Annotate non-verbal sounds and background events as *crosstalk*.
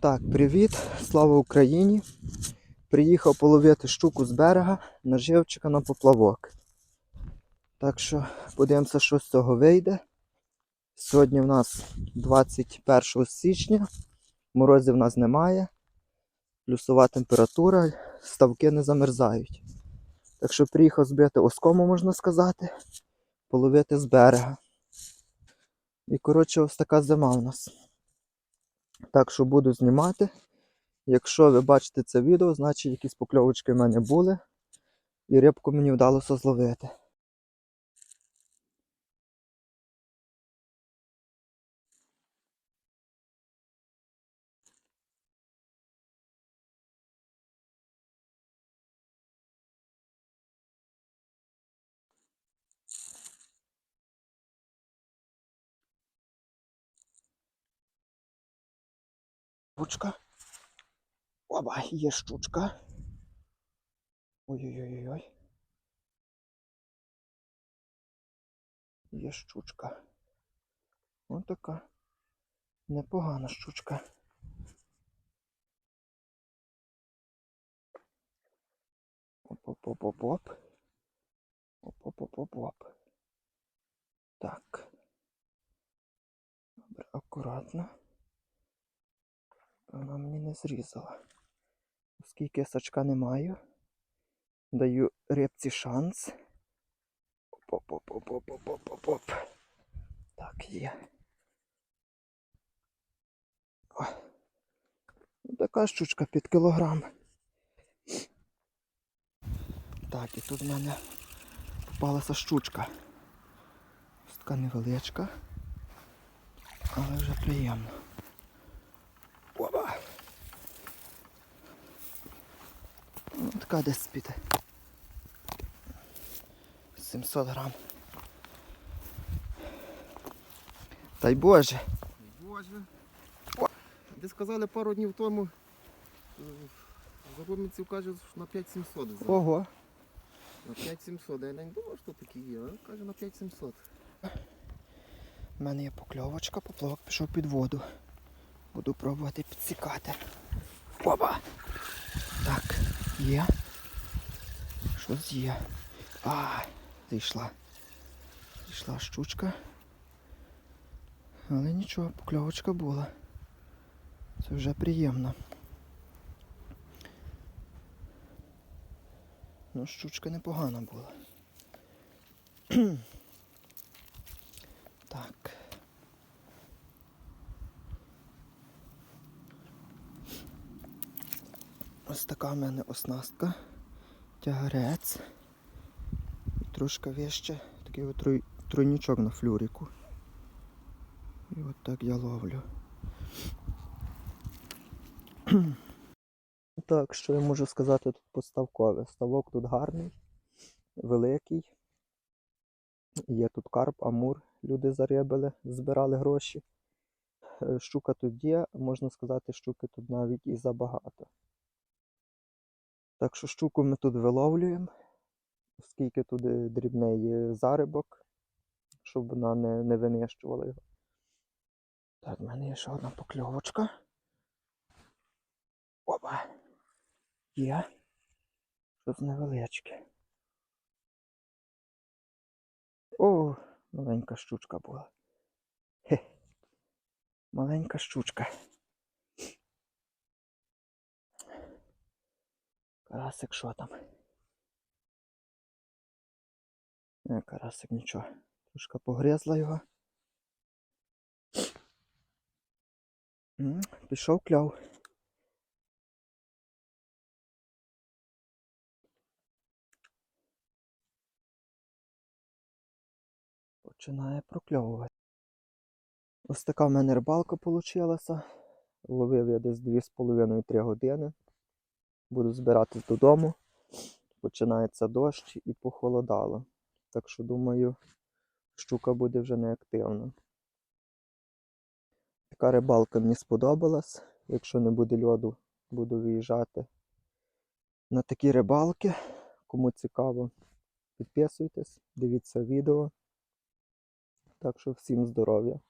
Так, привіт, слава Україні. Приїхав половити щуку з берега на живчика на поплавок. Так що подивимося, що з цього вийде. Сьогодні в нас 21 січня, морозів в нас немає, плюсова температура, ставки не замерзають. Так що приїхав збити оскому, можна сказати, половити з берега. І коротше, ось така зима в нас. Так що буду знімати. Якщо ви бачите це відео, значить якісь покльовочки в мене були. І рибку мені вдалося зловити. Щучка. Оба, є щучка. Ой-ой-ой-ой. Є щучка. Ось така непогана щучка. Оп-оп-оп-оп-оп. Оп-оп-оп-оп-оп. Так. Добре, акуратно. Вона мені не зрізала. Оскільки я сачка не маю, даю рибці шанс. Оп-оп-оп-оп-оп-оп-оп-оп. Так, є. О. Ну, Така щучка під кілограм. Так, і тут в мене попалася щучка. Ось така невеличка, але вже приємно. Опа. Ну, десь під 700 грам. Дай Боже. Боже. Ви сказали пару днів тому, е, заробниців кажуть, що на 5700 взяв. Ого. На 5700. Я не думав, що такі є, а каже на 5700. У мене є покльовочка, поплавок пішов під воду. Буду пробувати підсікати. Опа! Так, є. Щось є. А, зійшла. Зійшла щучка. Але нічого, покльовочка була. Це вже приємно. Ну, щучка непогана була. *clears throat* Так. Ось така в мене оснастка. Тягарець. І трошки вище такий от тройнічок на флюрику. І от так я ловлю. *clears throat* Так, що я можу сказати тут поставкове? Ставок тут гарний, великий. Є тут карп, амур, люди зарибали, збирали гроші. Е, Щука тут є, можна сказати, щуки тут навіть і забагато. Так що щуку ми тут виловлюємо, оскільки тут е, дрібний зарибок, щоб вона не, не винищувала його. Так, в мене є ще одна покльовочка. Опа! Є. Щось невеличке. О, маленька щучка була. Хе. Маленька щучка. Карасик що там? Не, карасик нічого. Трошка погризла його. Пішов кляв. Починає прокльовувати. Ось така в мене рибалка вийшла. Ловив я десь 2,5-3 години. Буду збиратись додому. Починається дощ і похолодало. Так що думаю, щука буде вже неактивна. Така рибалка мені сподобалась. Якщо не буде льоду, буду виїжджати на такі рибалки. Кому цікаво, підписуйтесь, дивіться відео. Так що всім здоров'я.